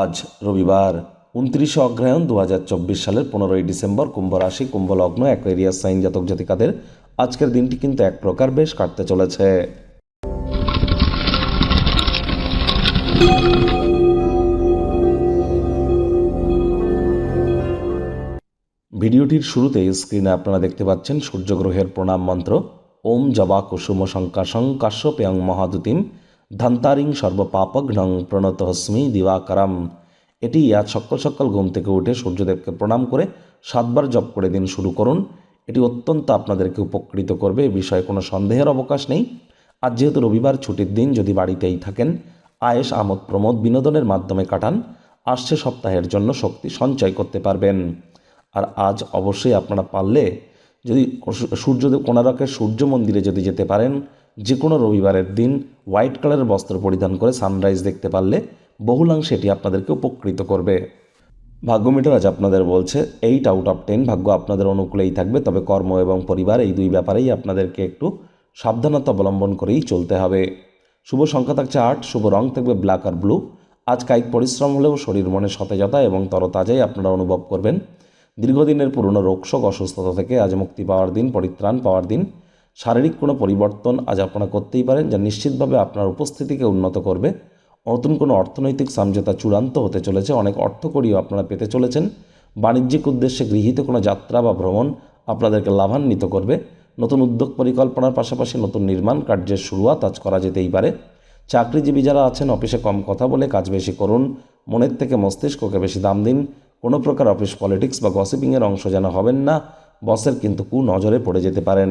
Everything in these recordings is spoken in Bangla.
আজ রবিবার উনত্রিশে অগ্রহায়ণ দু সালের পনেরোই ডিসেম্বর কুম্ভ রাশি, কুম্ভ লগ্ন, অ্যাকোয়ারিয়াস সাইন জাতক জাতিকাদের আজকের দিনটি কিন্তু এক প্রকার বেশ কাটতে চলেছে। ভিডিওটির শুরুতে স্ক্রিনে আপনারা দেখতে পাচ্ছেন সূর্যগ্রহের প্রণাম মন্ত্র, ওম জবা কুসুম শঙ্কাশং কাশ্যপেয়ং মহাদুতিম। ধান্তারিং সর্বপাপঘ্নং প্রণত হস্মি দিবাকারাম। এটি আজ সকাল সকাল ঘুম থেকে উঠে সূর্যদেবকে প্রণাম করে সাতবার জপ করে দিন শুরু করুন। এটি অত্যন্ত আপনাদেরকে উপকৃত করবে, এ বিষয়ে কোনো সন্দেহের অবকাশ নেই। আজ যেহেতু রবিবার, ছুটির দিন, যদি বাড়িতেই থাকেন আয়েস আমোদ, প্রমোদ বিনোদনের মাধ্যমে কাটান, আসছে সপ্তাহের জন্য শক্তি সঞ্চয় করতে পারবেন। আর আজ অবশ্যই আপনারা পারলে যদি সূর্যদেব কোনারকের সূর্য মন্দিরে যদি যেতে পারেন যে কোনো রবিবারের দিন হোয়াইট কালারের বস্ত্র পরিধান করে সানরাইজ দেখতে পারলে বহুলাংশে এটি আপনাদেরকে উপকৃত করবে। ভাগ্যমিটার আজ আপনাদের বলছে এইট আউট অফ টেন ভাগ্য আপনাদের অনুকূলেই থাকবে, তবে কর্ম এবং পরিবার এই দুই ব্যাপারেই আপনাদেরকে একটু সাবধানতা অবলম্বন করেই চলতে হবে। শুভ সংখ্যা থাকছে আট, শুভ রং থাকবে ব্ল্যাক আর ব্লু। আজ কায়িক পরিশ্রম হলেও শরীর, মনে সতেজতা এবং তরতাজাই আপনারা অনুভব করবেন। দীর্ঘদিনের পুরনো রোগশোক অসুস্থতা থেকে আজ মুক্তি পাওয়ার দিন, পরিত্রাণ পাওয়ার দিন শারীরিক কোনো পরিবর্তন আজ আপনারা করতেই পারেন যা নিশ্চিতভাবে আপনার উপস্থিতিকে উন্নত করবে। নতুন কোনো অর্থনৈতিক সমঝোতা চূড়ান্ত হতে চলেছে। অনেক অর্থকরীও আপনারা পেতে চলেছেন। বাণিজ্যিক উদ্দেশ্যে গৃহীত কোনো যাত্রা বা ভ্রমণ আপনাদেরকে লাভান্বিত করবে। নতুন উদ্যোগ পরিকল্পনার পাশাপাশি নতুন নির্মাণ কার্যের শুরুয়াত আজ করা যেতেই পারে। চাকরিজীবী যারা আছেন, অফিসে কম কথা বলে কাজ বেশি করুন। মনের থেকে মস্তিষ্ককে বেশি দাম দিন। কোনো প্রকার অফিস পলিটিক্স বা গসিপিংয়ের অংশ যেন হবেন না। বসের কিন্তু কু নজরে পড়ে যেতে পারেন।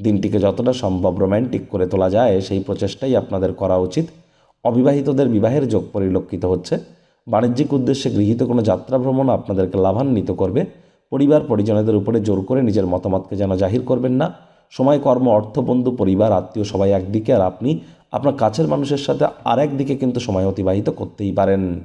দিনটিকে যতটা সম্ভব রোম্যান্টিক করে তোলা যায়, সেই প্রচেষ্টাই আপনাদের করা উচিত। অবিবাহিতদের বিবাহের যোগ পরিলক্ষিত হচ্ছে। বাণিজ্যিক উদ্দেশ্যে গৃহীত কোনো যাত্রা ভ্রমণ আপনাদেরকে লাভান্বিত করবে। পরিবার পরিজনদের উপরে জোর করে নিজের মতামতকে যেন জাহির করবেন না। সময়, কর্ম, অর্থ, বন্ধু, পরিবার, আত্মীয় সবাই একদিকে আর আপনি আপনার কাছের মানুষের সাথে আর একদিকে কিন্তু সময় অতিবাহিত করতেই পারেন।